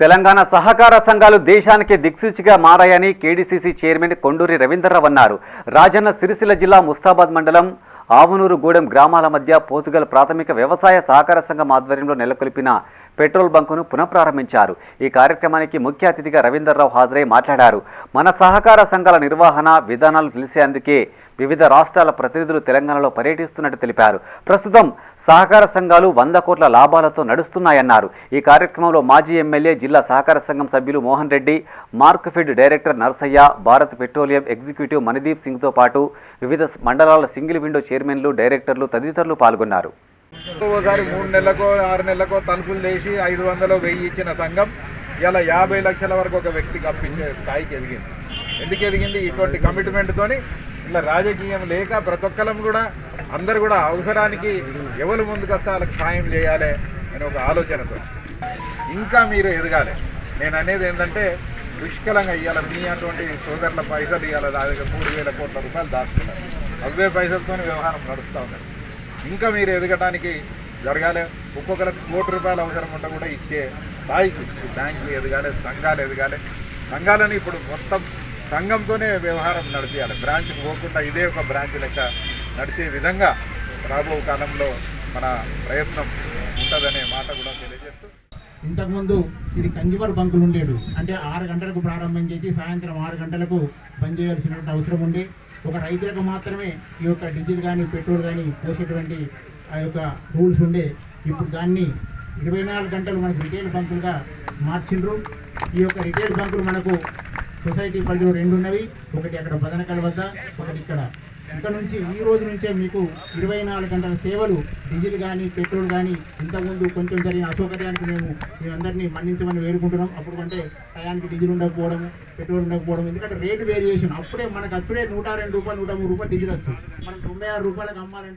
తెలంగాణ సహకార సంఘాలు దేశానికి దిక్సూచిగా మారాయని కేడీసీసీ చైర్మన్ కొండూరి రవీందర్రావు అన్నారు. రాజన్న సిరిసిల్ల జిల్లా ముస్తాబాద్ మండలం ఆవునూరుగూడెం గ్రామాల మధ్య పోతుగల్ ప్రాథమిక వ్యవసాయ సహకార సంఘం ఆధ్వర్యంలో నెలకొల్పిన పెట్రోల్ బంకును పునఃప్రారంభించారు. ఈ కార్యక్రమానికి ముఖ్య అతిథిగా రవీందర్రావు హాజరై మాట్లాడారు. మన సహకార సంఘాల నిర్వహణ విధానాలు తెలిసేందుకే వివిధ రాష్ట్రాల ప్రతినిధులు తెలంగాణలో పర్యటిస్తున్నట్టు తెలిపారు. ప్రస్తుతం సహకార సంఘాలు వంద కోట్ల లాభాలతో నడుస్తున్నాయన్నారు. ఈ కార్యక్రమంలో మాజీ ఎమ్మెల్యే జిల్లా సహకార సంఘం సభ్యులు Mohan Reddy Markfed director Narsaiah Bharat petroleum executive Manideep సింగ్తో పాటు వివిధ మండలాల సింగిల్ విండో చైర్మన్లు డైరెక్టర్లు తదితరులు పాల్గొన్నారు. ఒకసారి మూడు నెలలకో ఆరు నెలలకో తలుపులు చేసి ఐదు వందలు వెయ్యి ఇచ్చిన సంఘం ఇలా యాభై లక్షల వరకు ఒక వ్యక్తికి అప్పించే స్థాయికి ఎదిగింది. ఎందుకు ఎదిగింది? ఇటువంటి కమిట్మెంట్తోని ఇలా రాజకీయం లేక ప్రతి ఒక్కరం కూడా అందరు కూడా అవసరానికి ఎవరు ముందుకు వస్తే వాళ్ళకి సాయం చేయాలి అని ఒక ఆలోచనతో. ఇంకా మీరు ఎదగాలి. నేను అనేది ఏంటంటే పుష్కలంగా ఇవ్వాలి మీ అటువంటి సోదరుల పైసలు ఇవ్వాలి దాదాపు మూడు వేల కోట్ల రూపాయలు దాచుకున్నారు. అవే పైసలతో వ్యవహారం నడుస్తూ ఉన్నది. ఇంకా మీరు ఎదగడానికి జరగాలి. ఒక్కొక్కరికి కోటి రూపాయలు అవసరం ఉంటే కూడా ఇచ్చే స్థాయికి బ్యాంకులు ఎదగాలి సంఘాలు ఎదగాలి. సంఘాలను ఇప్పుడు మొత్తం సంఘంతోనే వ్యవహారం నడిపించాలి బ్రాంచ్కి పోకుండా ఇదే ఒక బ్రాంచ్ లెక్క నడిచే విధంగా రాబో కాలంలో మన ప్రయత్నం ఉంటుందనే మాట కూడా తెలియజేస్తూ ఇంతకుముందు ఇది కన్జ్యూమర్ బంకులు ఉండేడు అంటే ఆరు గంటలకు ప్రారంభం చేసి సాయంత్రం ఆరు గంటలకు బంద్ చేయాల్సినటువంటి అవసరం ఉంది ఒక రైతులకు మాత్రమే ఈ యొక్క డీజిల్ కానీ పెట్రోల్ కానీ పోసేటువంటి ఆ యొక్క రూల్స్ ఉండే. ఇప్పుడు దాన్ని ఇరవై నాలుగు గంటలు మనకు రిటైల్ బంకులుగా మార్చిండ్రు ఈ యొక్క రిటైల్ బంకులు మనకు సొసైటీ పరిధిలో రెండు ఉన్నవి. ఒకటి అక్కడ బదనకల్ వద్ద ఒకటి ఇక్కడ. ఇక్కడ నుంచి ఈ రోజు నుంచే మీకు ఇరవై నాలుగు గంటల సేవలు డీజిల్ కానీ పెట్రోల్ కానీ ఇంతకుముందు కొంచెం జరిగిన అసౌకర్యానికి మేము మీ అందరినీ మన్నించమని వేడుకుంటున్నాం. అప్పుడు కంటే టయానికి డీజిల్ ఉండకపోవడం పెట్రోల్ ఉండకపోవడం ఎందుకంటే రేటు వేరియేషన్. అప్పుడే మనకు అప్పుడే నూట రెండు రూపాయలు నూట మూడు రూపాయలు డీజిల్ వచ్చు. మనం తొంభై ఆరు రూపాయలకు అమ్మాలంటే